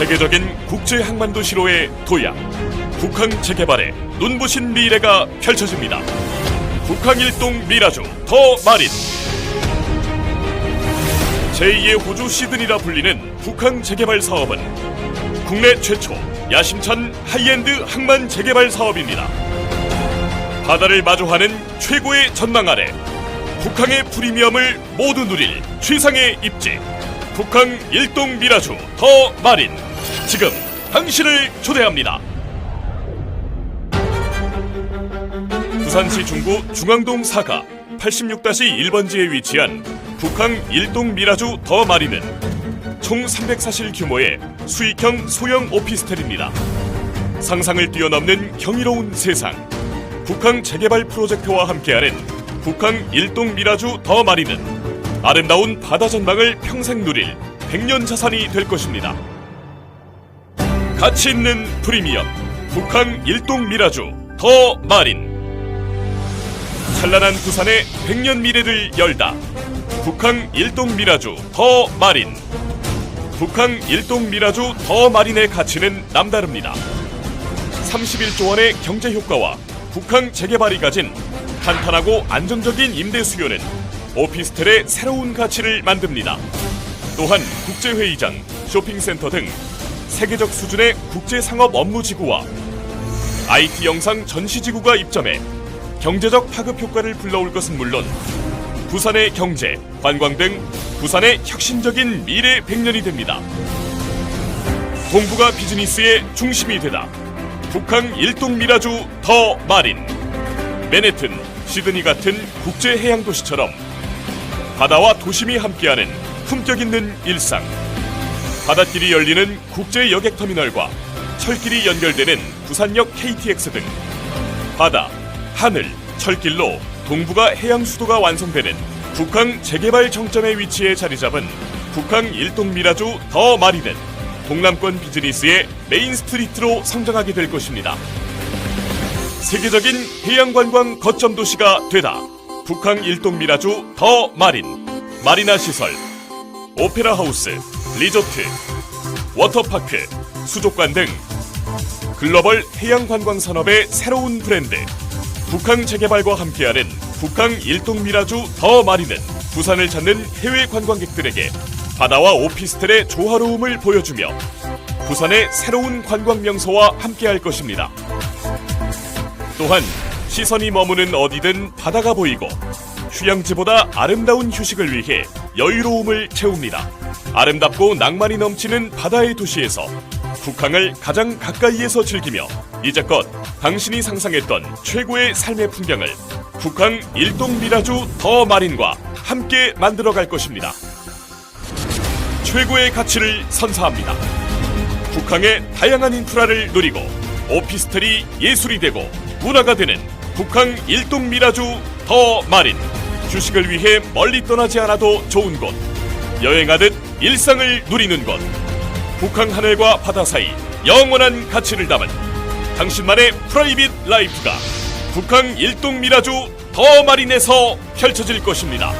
세계적인 국제 항만 도시로의 도약 북한 재개발의 눈부신 미래가 펼쳐집니다. 북한 일동 미라주 더 마린 제2의 호주 시드니라 불리는 북한 재개발 사업은 국내 최초 야심찬 하이엔드 항만 재개발 사업입니다. 바다를 마주하는 최고의 전망 아래 북한의 프리미엄을 모두 누릴 최상의 입지 북한 일동 미라주 더 마린 지금 당신을 초대합니다. 부산시 중구 중앙동 4가 86-1번지에 위치한 북한 일동 미라주 더 마린은 총340 규모의 수익형 소형 오피스텔입니다. 상상을 뛰어넘는 경이로운 세상. 북한 재개발 프로젝트와 함께하는 북한 일동 미라주 더 마린은 아름다운 바다 전망을 평생 누릴 백년 자산이 될 것입니다. 가치 있는 프리미엄 북한 일동 미라주 더 마린 찬란한 부산의 백년 미래를 열다 북한 일동 미라주 더 마린 북한 일동 미라주 더 마린의 가치는 남다릅니다. 31조 원의 경제 효과와 북한 재개발이 가진 탄탄하고 안정적인 임대 수요는 오피스텔의 새로운 가치를 만듭니다. 또한 국제회의장, 쇼핑센터 등 세계적 수준의 국제상업 업무 지구와 IT 영상 전시 지구가 입점해 경제적 파급 효과를 불러올 것은 물론 부산의 경제, 관광 등 부산의 혁신적인 미래 100년이 됩니다. 동북아 비즈니스의 중심이 되다. 북한 일동 미라주 더 마린 맨해튼, 시드니 같은 국제 해양 도시처럼 바다와 도심이 함께하는 품격 있는 일상 바닷길이 열리는 국제 여객 터미널과 철길이 연결되는 부산역 KTX 등 바다, 하늘, 철길로 동북아 해양 수도가 완성되는 북한 재개발 정점에 위치해 자리 잡은 북한 일동 미라주 더 마린은 동남권 비즈니스의 메인 스트리트로 성장하게 될 것입니다. 세계적인 해양 관광 거점 도시가 되다. 북한 일동 미라주 더 마린, 마리나 시설, 오페라 하우스, 리조트, 워터파크, 수족관 등 글로벌 해양 관광 산업의 새로운 브랜드 북한 재개발과 함께하는 북한 일동 미라주 더 마린은 부산을 찾는 해외 관광객들에게 바다와 오피스텔의 조화로움을 보여주며 부산의 새로운 관광 명소와 함께할 것입니다. 또한 시선이 머무는 어디든 바다가 보이고 휴양지보다 아름다운 휴식을 위해 여유로움을 채웁니다. 아름답고 낭만이 넘치는 바다의 도시에서 북한을 가장 가까이에서 즐기며 이제껏 당신이 상상했던 최고의 삶의 풍경을 북한 일동 미라주 더 마린과 함께 만들어 갈 것입니다. 최고의 가치를 선사합니다. 북한의 다양한 인프라를 누리고 오피스텔이 예술이 되고 문화가 되는 북한 일동 미라주 더 마린. 휴식을 위해 멀리 떠나지 않아도 좋은 곳 여행하듯 일상을 누리는 곳 북한 하늘과 바다 사이 영원한 가치를 담은 당신만의 프라이빗 라이프가 북한 일동 미라주 더 마린에서 펼쳐질 것입니다.